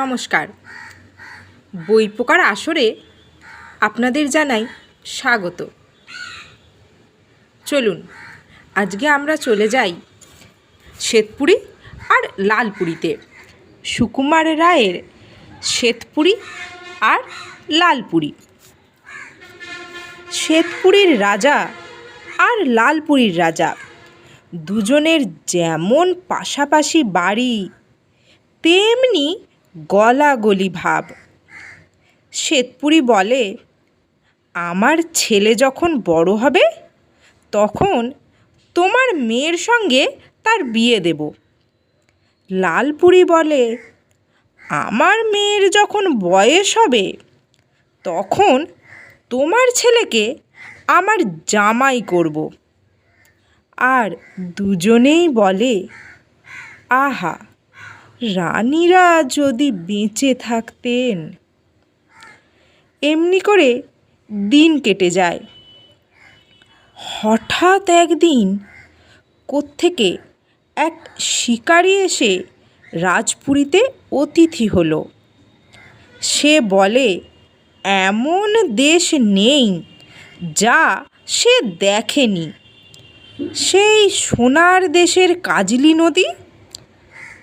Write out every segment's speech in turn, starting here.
নমস্কার। বই পোকার আসরে আপনাদের জানাই স্বাগত। চলুন, আজকে আমরা চলে যাই শ্বেতপুরি আর লালপুরিতে। সুকুমার রায়ের শ্বেতপুরি আর লালপুরি। শ্বেতপুরীর রাজা আর লালপুরীর রাজা দুজনের যেমন পাশাপাশি বাড়ি, তেমনি গলাগলি ভাব শ্বেতপুরী বলে, আমার ছেলে যখন বড় হবে, তখন তোমার মেয়ের সঙ্গে তার বিয়ে দেব। লালপুরী বলে, আমার মেয়ের যখন বয়স হবে, তখন তোমার ছেলেকে আমার জামাই করব। আর দুজনেই বলে, আহা রানীরা যদি বেঁচে থাকতেন। এমনি করে দিন কেটে যায়। হঠাৎ একদিন কোত্থেকে এক শিকারি এসে রাজপুরীতে অতিথি হলো। সে বলে, এমন দেশ নেই যা সে দেখেনি। সেই সোনার দেশের কাজলি নদী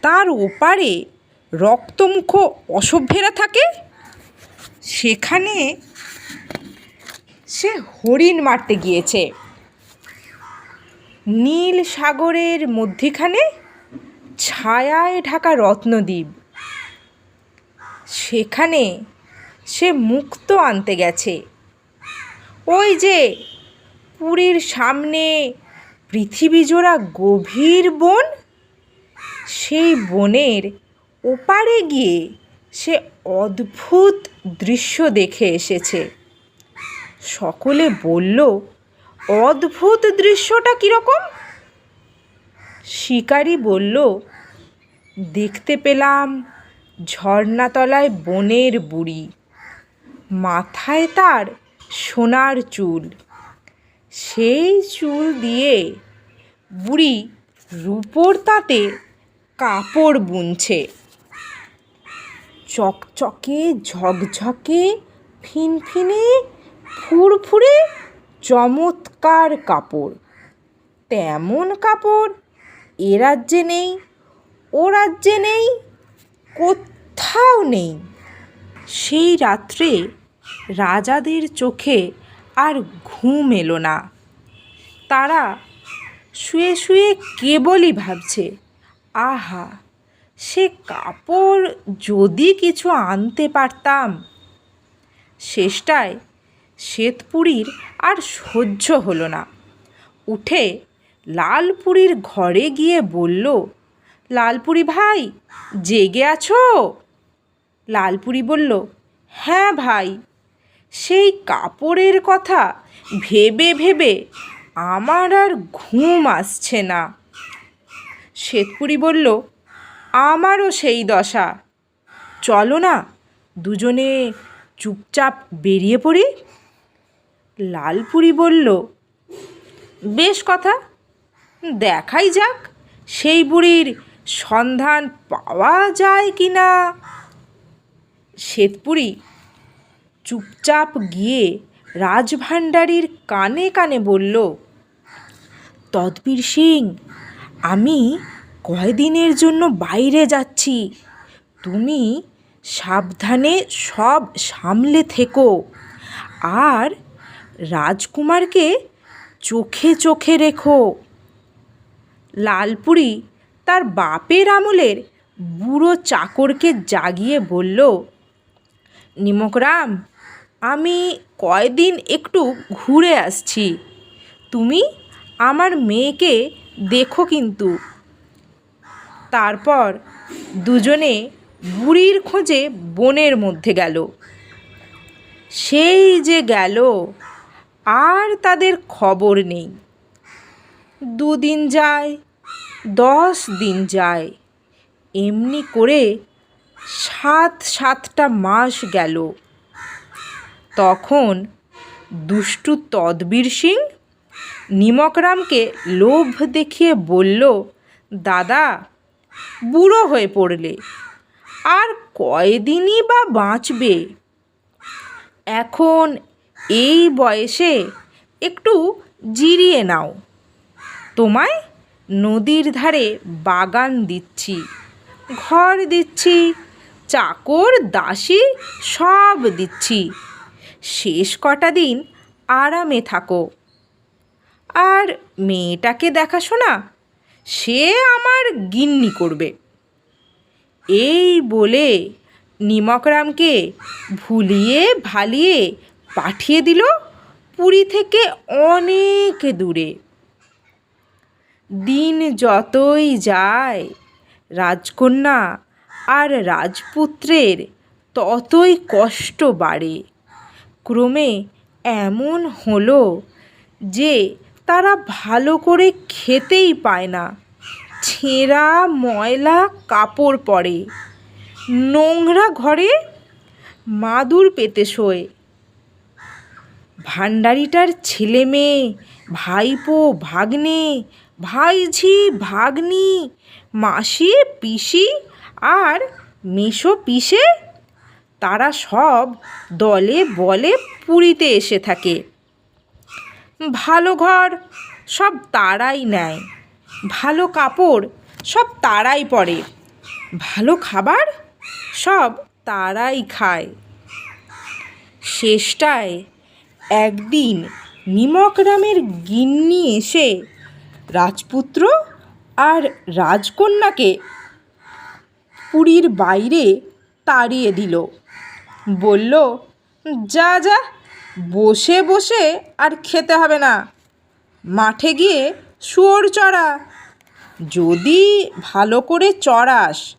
তার ওপারে রক্তমুখ অসভ্যেরা থাকে, সেখানে সে হরিণ মারতে গিয়েছে। নীল সাগরের মধ্যিখানে ছায়ায় ঢাকা রত্নদ্বীপ। সেখানে সে মুক্ত আনতে গেছে। ওই যে পুরীর সামনে পৃথিবীজোড়া গভীর বন সেই বনের ওপারে গিয়ে সে অদ্ভুত দৃশ্য দেখে এসেছে। সকলে বলল, অদ্ভুত দৃশ্যটা কীরকম? শিকারি বলল, দেখতে পেলাম ঝর্ণাতলায় বনের বুড়ি। মাথায় তার সোনার চুল। সেই চুল দিয়ে বুড়ি রূপোর তাঁতে কাপড় বুনছে। চকচকে, ঝকঝকে, ফিনফিনে, ফুরফুরে, চমৎকার কাপড়। তেমন কাপড় এ রাজ্যে নেই, ও রাজ্যে নেই, কোথাও নেই। সেই রাত্রে রাজাদের চোখে আর ঘুম এলো না। তারা শুয়ে শুয়ে কেবলই ভাবছে আহা, সে কাপড় যদি কিছু আনতে পারতাম। শেষটায় শ্বেতপুরীর আর সহ্য হলো না। উঠে লালপুরীর ঘরে গিয়ে বলল, লালপুরি ভাই, জেগে আছো? লালপুরি বলল হ্যাঁ ভাই, সেই কাপড়ের কথা ভেবে ভেবে আমার আর ঘুম আসছে না। শ্বেতপুরি বলল, আমারও সেই দশা। চলো না, দুজনে চুপচাপ বেরিয়ে পড়ি? লালপুরি বলল, বেশ কথা, দেখাই যাক, সেই বুড়ির সন্ধান পাওয়া যায় কি না? শ্বেতপুরি চুপচাপ গিয়ে রাজভাণ্ডারীর কানে কানে বলল, তদ্বীর সিং আমি কয়দিনের জন্য বাইরে যাচ্ছি? তুমি সাবধানে সব সামলে থেকো। আর রাজকুমারকে চোখে চোখে রেখো। লালপুরি তার বাপের আমলের বুড়ো চাকরকে জাগিয়ে বলল, নিমকরাম, আমি কয়দিন একটু ঘুরে আসছি। তুমি আমার মেয়েকে দেখো কিন্তু। তারপর দুজনে বুড়ির খোঁজে বনের মধ্যে গেল। সেই যে গেল, আর তাদের খবর নেই। দুদিন যায়, দশ দিন যায়, এমনি করে সাত সাতটা মাস গেল। তখন দুষ্টু তদবীর সিং নিমকরামকে লোভ দেখিয়ে বলল, দাদা, বুড়ো হয়ে পড়লে আর কয়দিনই বা বাঁচবে? এখন এই বয়সে একটু জিরিয়ে নাও। তোমায় নদীর ধারে বাগান দিচ্ছি, ঘর দিচ্ছি, চাকর, দাসী সব দিচ্ছি। শেষ কটা দিন আরামে থাকো। আর মেয়েটাকে দেখাশোনা, সে আমার গিন্নি করবে। এই বলে নিমকরামকে ভুলিয়ে ভালিয়ে পাঠিয়ে দিল পুরী থেকে অনেক দূরে। দিন যতই যায়, রাজকন্যা আর রাজপুত্রের ততই কষ্ট বাড়ে। ক্রমে এমন হলো যে তারা ভালো করে খেতেই পায় না। ছেঁড়া ময়লা কাপড় পরে। নোংরা ঘরে মাদুর পেতে শোয়। ভাণ্ডারিটার ছেলে মেয়ে, ভাইপো, ভাগ্নে, ভাইঝি, ভাগ্নি, মাসি, পিসি আর মেশো পিসে তারা সব দলে বলে পুরীতে এসে থাকে। ভালো ঘর, সব তারাই নেয়। ভালো কাপড়, সব তারাই পরে। ভালো খাবার, সব তারাই খায়। শেষটায় একদিন নিমকরামের গিন্নি এসে রাজপুত্র আর রাজকন্যাকে পুরীর বাইরে তাড়িয়ে দিল। বলল, যা যা বসে বসে আর খেতে হবে না। মাঠে গিয়ে শুয়োর চড়া। যদি ভালো করে চড়াস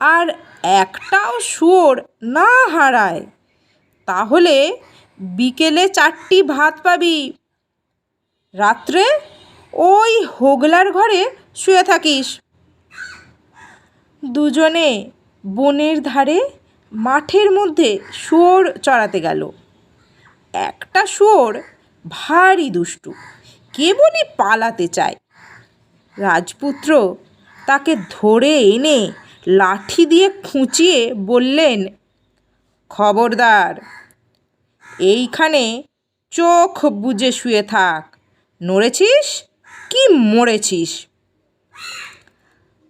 আর একটাও শুয়োর না হারায়, তাহলে বিকেলে চারটি ভাত পাবি। রাত্রে ওই হোগলার ঘরে শুয়ে থাকিস। দুজনে বনের ধারে মাঠের মধ্যে শুয়োর চড়াতে গেল। একটা শুয়োর ভারী দুষ্টু। কেবলই পালাতে চায়? রাজপুত্র তাকে ধরে এনে লাঠি দিয়ে খুঁচিয়ে বললেন, খবরদার, এইখানে চোখ বুজে শুয়ে থাক। নড়েছিস কি মরেছিস?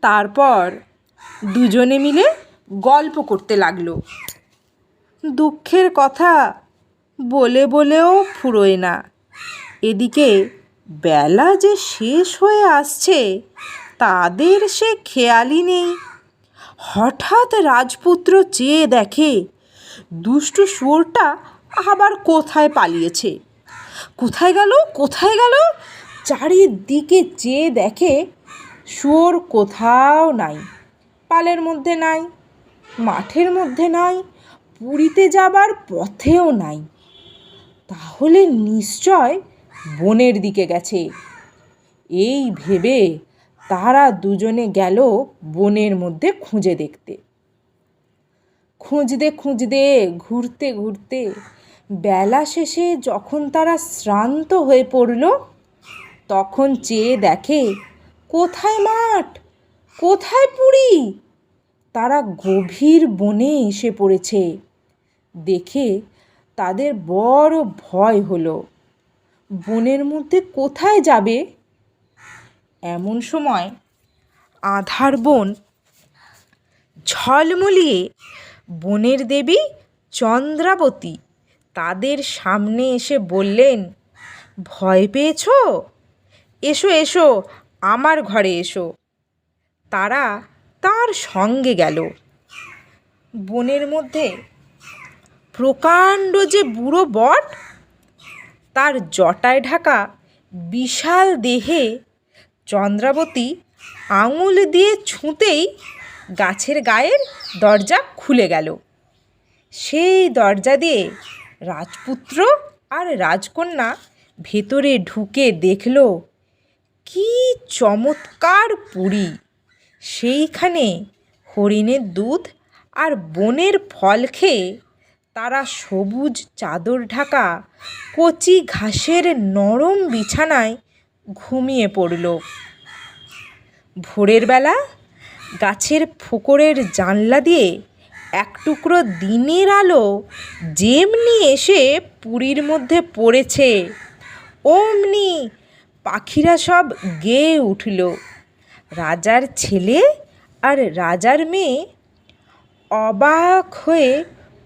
তারপর দুজনে মিলে গল্প করতে লাগল। দুঃখের কথা বলে বলেও ফুরোয় না। এদিকে বেলা যে শেষ হয়ে আসছে, তাদের সে খেয়ালই নেই। হঠাৎ রাজপুত্র চেয়ে দেখে, দুষ্টু শুয়োরটা আবার কোথায় পালিয়েছে? কোথায় গেল কোথায় গেল? চারিদিকে চেয়ে দেখে শুয়োর কোথাও নাই, পালের মধ্যে নাই, মাঠের মধ্যে নাই, পুরীতে যাবার পথেও নাই। তাহলে নিশ্চয় বনের দিকে গেছে। এই ভেবে তারা দুজনে গেল বনের মধ্যে খুঁজে দেখতে। খুঁজতে খুঁজতে, ঘুরতে ঘুরতে, বেলা শেষে যখন তারা শ্রান্ত হয়ে পড়ল, তখন চেয়ে দেখে, কোথায় মাঠ? কোথায় পুরী? তারা গভীর বনে এসে পড়েছে। দেখে তাদের বড় ভয় হলো। বনের মধ্যে কোথায় যাবে? এমন সময় আধার বন ঝলমলিয়ে বনের দেবী চন্দ্রাবতী তাদের সামনে এসে বললেন, ভয় পেয়েছ? এসো এসো, আমার ঘরে এসো। তারা তার সঙ্গে গেল। বনের মধ্যে প্রকাণ্ড যে বুড়ো বট, তার জটায় ঢাকা বিশাল দেহে চন্দ্রাবতী আঙুল দিয়ে ছুঁতেই গাছের গায়ের দরজা খুলে গেল। সেই দরজা দিয়ে রাজপুত্র আর রাজকন্যা ভেতরে ঢুকে দেখল, কি চমৎকার পুরী! সেইখানে হরিণের দুধ আর বনের ফল খেয়ে তারা সবুজ চাদর ঢাকা, কচি ঘাসের নরম বিছানায় ঘুমিয়ে পড়ল। ভোরের বেলা গাছের ফোকরের জানলা দিয়ে এক টুকরো দিনের আলো যেমনি এসে পুরীর মধ্যে পড়েছে, অমনি পাখিরা সব গেয়ে উঠল। রাজার ছেলে আর রাজার মেয়ে অবাক হয়ে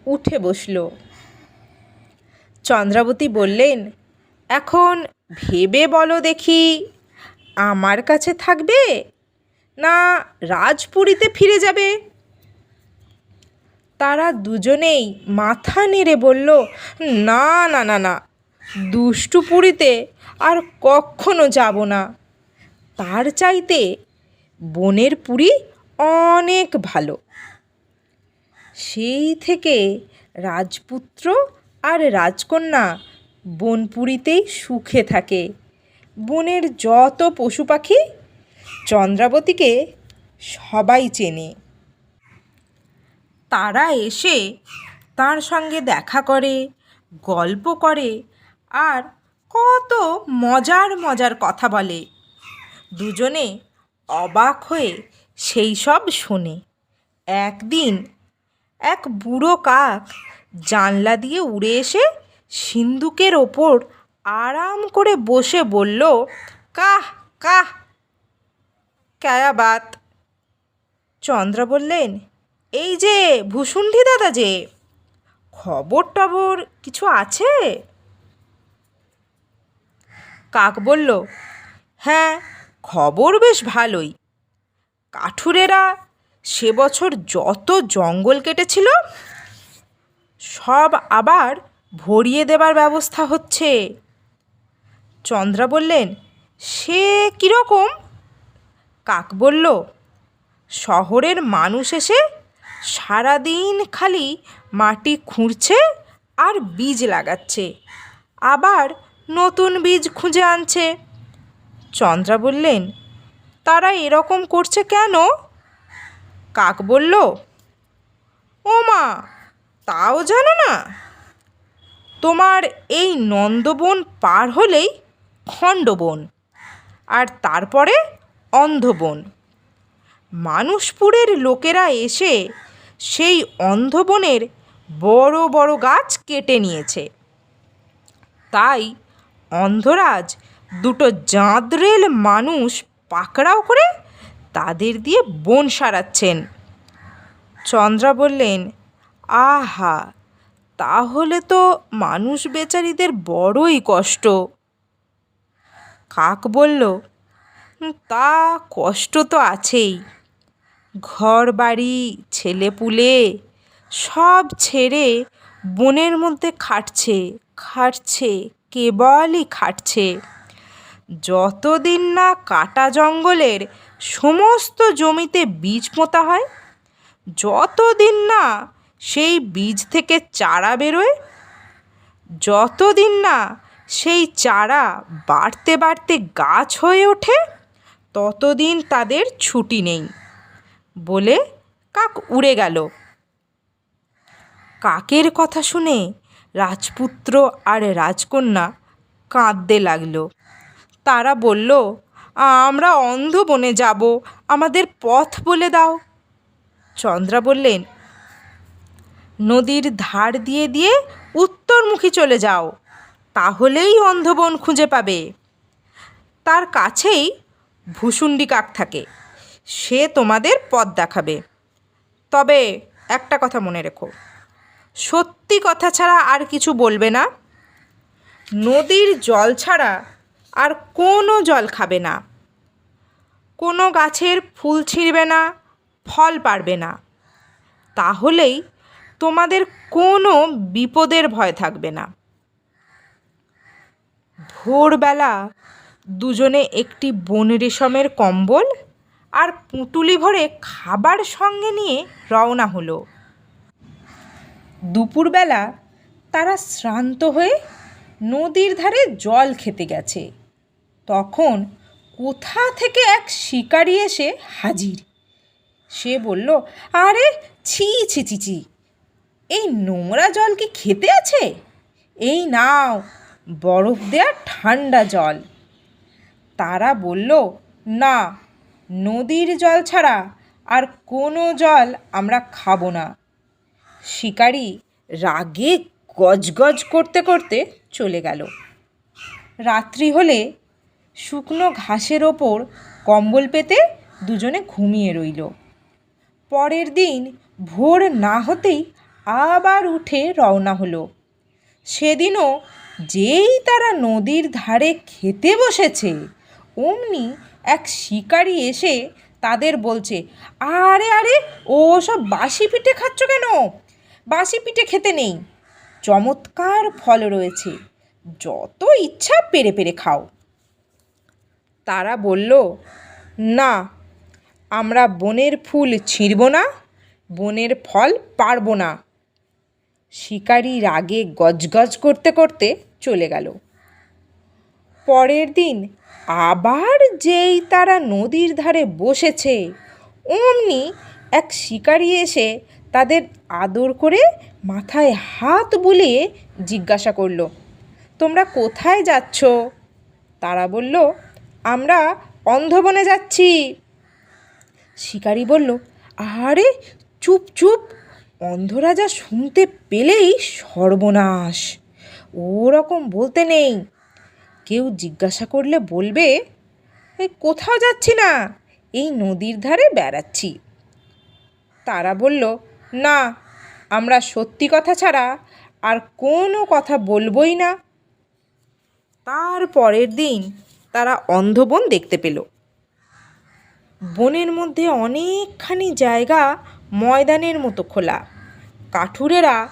উঠে বসল। চন্দ্রাবতী বললেন, এখন ভেবে বলো দেখি, আমার কাছে থাকবে না রাজপুরীতে ফিরে যাবে? তারা দুজনেই মাথা নেড়ে বলল, না না না না, দুষ্টু পুরীতে আর কখনো যাব না। তার চাইতে বনের পুরী অনেক ভালো। সেই থেকে রাজপুত্র আর রাজকন্যা বনপুরীতেই সুখে থাকে। বনের যত পশু পাখি চন্দ্রাবতীকে সবাই চেনে। তারা এসে তার সঙ্গে দেখা করে, গল্প করে আর কত মজার মজার কথা বলে। দুজনে অবাক হয়ে সেই সব শোনে। একদিন এক বুড়ো কাক জানলা দিয়ে উড়ে এসে সিন্দুকের ওপর আরাম করে বসে বলল, কাহ কাহ ক্যায়া বাত চন্দ্র বললেন, এই যে ভূসুণ্ঠি দাদা যে খবর টবর কিছু আছে? কাক বলল হ্যাঁ খবর বেশ ভালোই। কাঠুরেরা সে বছর যত জঙ্গল কেটেছিল, সব আবার ভরিয়ে দেবার ব্যবস্থা হচ্ছে। চন্দ্রা বললেন, সে কীরকম? কাক বলল, শহরের মানুষ এসে সারাদিন খালি মাটি খুঁড়ছে আর বীজ লাগাচ্ছে, আবার নতুন বীজ খুঁজে আনছে। চন্দ্রা বললেন, তারা এরকম করছে কেন? কাক বলল, ও মা, তাও জানো না? তোমার এই নন্দবন পার হলেই খণ্ডবন, আর তারপরে অন্ধবন। মানুষপুরের লোকেরা এসে সেই অন্ধবনের বড় বড় গাছ কেটে নিয়েছে। তাই অন্ধরাজ দুটো জাঁদরেল মানুষ পাকড়াও করে তাদের দিয়ে বন সারাচ্ছেন। চন্দ্রা বললেন, আহা, তাহলে তো মানুষ বেচারিদের বড়ই কষ্ট। কাক বলল, তা কষ্ট তো আছেই। ঘর বাড়ি ছেলেপুলে, সব ছেড়ে বনের মধ্যে খাটছে খাটছে, কেবলই খাটছে। যতদিন না কাটা জঙ্গলের সমস্ত জমিতে বীজ পোঁতা হয়। যতদিন না সেই বীজ থেকে চারা বেরোয়, যতদিন না সেই চারা বাড়তে বাড়তে গাছ হয়ে ওঠে, ততদিন তাদের ছুটি নেই বলে কাক উড়ে গেল। কাকের কথা শুনে রাজপুত্র আর রাজকন্যা কাঁদতে লাগল। তারা বলল আমরা অন্ধ বনে যাব, আমাদের পথ বলে দাও। চন্দ্রা বললেন, নদীর ধার দিয়ে দিয়ে উত্তরমুখী চলে যাও, তাহলেই অন্ধবন খুঁজে পাবে। তার কাছেই ভুসুন্ডি কাক থাকে, সে তোমাদের পথ দেখাবে। তবে একটা কথা মনে রেখো, সত্যি কথা ছাড়া আর কিছু বলবে না। নদীর জল ছাড়া আর কোনো জল খাবে না। কোনো গাছের ফুল ছিঁড়বে না, ফল পারবে না। তাহলেই তোমাদের কোনো বিপদের ভয় থাকবে না। ভোরবেলা দুজনে একটি বন রেশমের কম্বল আর পুঁটুলি ভরে খাবার সঙ্গে নিয়ে রওনা হলো। দুপুরবেলা তারা শ্রান্ত হয়ে নদীর ধারে জল খেতে গেছে। তখন কোথা থেকে এক শিকারি এসে হাজির? সে বলল, আরে, ছি ছি ছি ছি, এই নোংরা জল কি খেতে আছে? এই নাও, বরফ দেয়া ঠান্ডা জল। তারা বলল, না, নদীর জল ছাড়া আর কোনো জল আমরা খাব না। শিকারি রাগে গজগজ করতে করতে চলে গেল। রাত্রি হলে শুকনো ঘাসের ওপর কম্বল পেতে দুজনে ঘুমিয়ে রইল। পরের দিন ভোর না হতেই আবার উঠে রওনা হলো। সেদিনও যেই তারা নদীর ধারে খেতে বসেছে, অমনি এক শিকারি এসে তাদের বলছে, আরে আরে, ও সব বাসি পিঠে খাচ্ছ কেন? বাসি পিঠে খেতে নেই। চমৎকার ফল রয়েছে। যত ইচ্ছা পেরে পেরে খাও। তারা বলল, না, আমরা বনের ফুল ছিঁড়ব না, বনের ফল পারব না। শিকারি রাগে গজগজ করতে করতে চলে গেল। পরের দিন আবার যেই তারা নদীর ধারে বসেছে, অমনি এক শিকারি এসে তাদের আদর করে মাথায় হাত বুলিয়ে জিজ্ঞাসা করল, তোমরা কোথায় যাচ্ছ? তারা বলল আমরা অন্ধবনে যাচ্ছি। শিকারি বলল আরে চুপ চুপ। অন্ধরাজা শুনতে পেলেই সর্বনাশ। ওরকম বলতে নেই। কেউ জিজ্ঞাসা করলে বলবে কোথাও যাচ্ছি না। এই নদীর ধারে বেড়াচ্ছি। তারা বলল, না, আমরা সত্যি কথা ছাড়া আর কোনো কথা বলবই না। তার পরের দিন তারা অন্ধবন দেখতে পেল। বনের মধ্যে অনেকখানি জায়গা ময়দানের মতো খোলা। কাঠুরেরা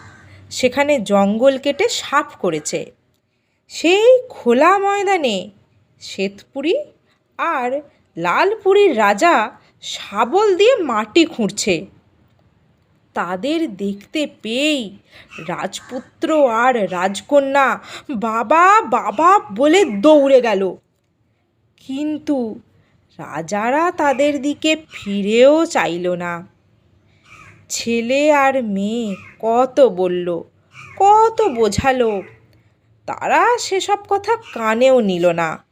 সেখানে জঙ্গল কেটে সাফ করেছে। সেই খোলা ময়দানে শ্বেতপুরী আর লালপুরীর রাজা শাবল দিয়ে মাটি খুঁড়ছে। তাদের দেখতে পেয়েই রাজপুত্র আর রাজকন্যা বাবা বাবা বলে দৌড়ে গেল। কিন্তু রাজারা তাদের দিকে ফিরেও চাইল না। ছেলে আর মেয়ে কত বলল, কত বোঝালো, তারা সেসব কথা কানেও নিল না।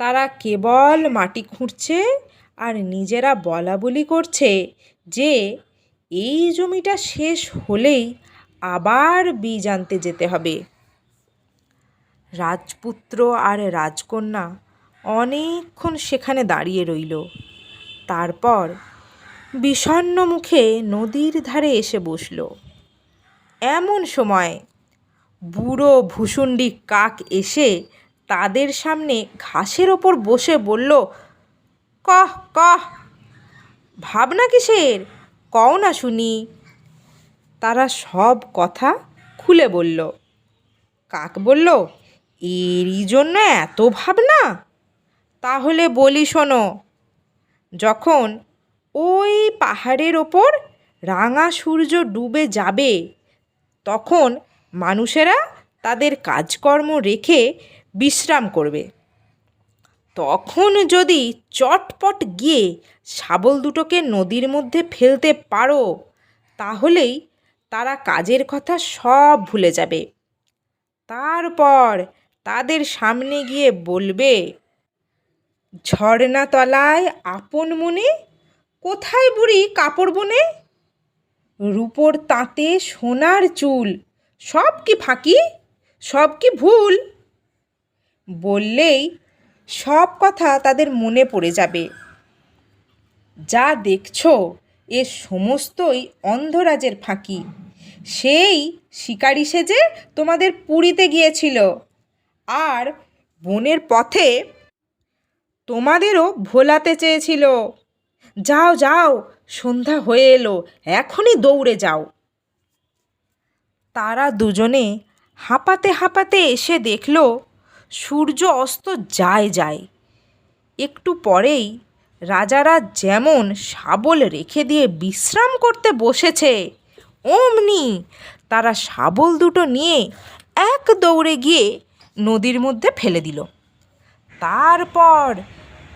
তারা কেবল মাটি খুঁড়ছে আর নিজেরা বলা বলি করছে যে এই জমিটা শেষ হলেই আবার বীজ আনতে যেতে হবে। রাজপুত্র আর রাজকন্যা অনেকক্ষণ সেখানে দাঁড়িয়ে রইল। তারপর বিষণ্ণ মুখে নদীর ধারে এসে বসল। এমন সময় বুড়ো ভুসুন্ডি কাক এসে তাদের সামনে ঘাসের ওপর বসে বলল, কহ কহ, ভাবনা কিসের? কও না শুনি। তারা সব কথা খুলে বলল। কাক বলল এরই জন্য এত ভাবনা? তাহলে বলি শোনো, যখন ওই পাহাড়ের ওপর রাঙা সূর্য ডুবে যাবে, তখন মানুষেরা তাদের কাজকর্ম রেখে বিশ্রাম করবে। তখন যদি চটপট গিয়ে শাবল দুটোকে নদীর মধ্যে ফেলতে পারো, তাহলেই তারা কাজের কথা সব ভুলে যাবে। তারপর তাদের সামনে গিয়ে বলবে ঝর্ণা তলায় আপন মনে কোথায় বুড়ি কাপড় বনে? রূপোর তাঁতে সোনার চুল, সব কি ফাঁকি, সব কি ভুল? বললেই সব কথা তাদের মনে পড়ে যাবে। যা দেখছ এ সমস্তই অন্ধরাজের ফাঁকি। সেই শিকারি সেজে তোমাদের পুরীতে গিয়েছিল। আর বনের পথে তোমাদেরও ভোলাতে চেয়েছিল। যাও যাও, সন্ধ্যা হয়ে এলো, এখনই দৌড়ে যাও। তারা দুজনে হাঁপাতে হাঁপাতে এসে দেখল, সূর্য অস্ত যায় যায়। একটু পরেই রাজারা যেমন শাবল রেখে দিয়ে বিশ্রাম করতে বসেছে, অমনি তারা শাবল দুটো নিয়ে এক দৌড়ে গিয়ে নদীর মধ্যে ফেলে দিল। তারপর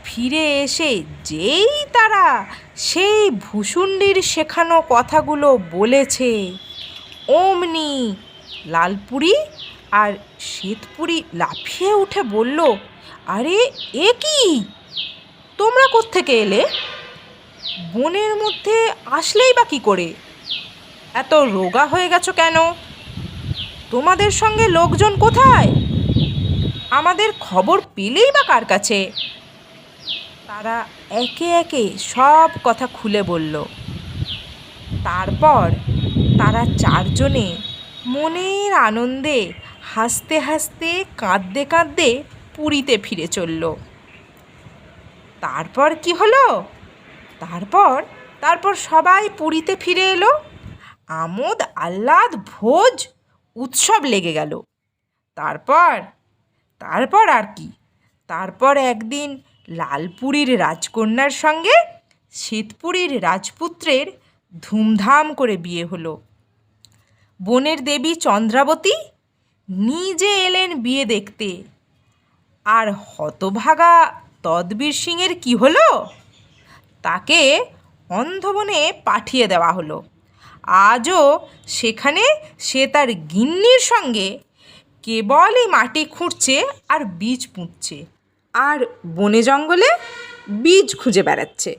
ফিরে এসে যেই তারা, সেই ভূষুণ্ডির শেখানো কথাগুলো বলেছে। অমনি লালপুরি আর শ্বেতপুরি লাফিয়ে উঠে বলল, আরে, এ কি? তোমরা কোত্থেকে এলে? বনের মধ্যে আসলেই বা কী করে? এত রোগা হয়ে গেছো কেন? তোমাদের সঙ্গে লোকজন কোথায়? আমাদের খবর পেলেই বা কার কাছে? তারা একে একে সব কথা খুলে বলল। তারপর তারা চারজনে মনের আনন্দে হাসতে হাসতে, কাঁদতে কাঁদতে পুরীতে ফিরে চলল। তারপর কি হলো? তারপর তারপর সবাই পুরীতে ফিরে এলো। আমোদ, আহ্লাদ, ভোজ, উৎসব লেগে গেল। তারপর তারপর আর কি? তারপর একদিন লালপুরীর রাজকন্যার সঙ্গে শীতপুরীর রাজপুত্রের ধুমধাম করে বিয়ে হলো। বনের দেবী চন্দ্রাবতী নিজে এলেন বিয়ে দেখতে। আর হতভাগা তদবীর সিংয়ের কি হলো? তাকে অন্ধবনে পাঠিয়ে দেওয়া হলো। আজও সেখানে সে তার গিন্নির সঙ্গে কেবলই মাটি খুঁড়ছে আর বীজ পুঁতছে। আর বনে জঙ্গলে বীজ খুঁজে বেড়াচ্ছে।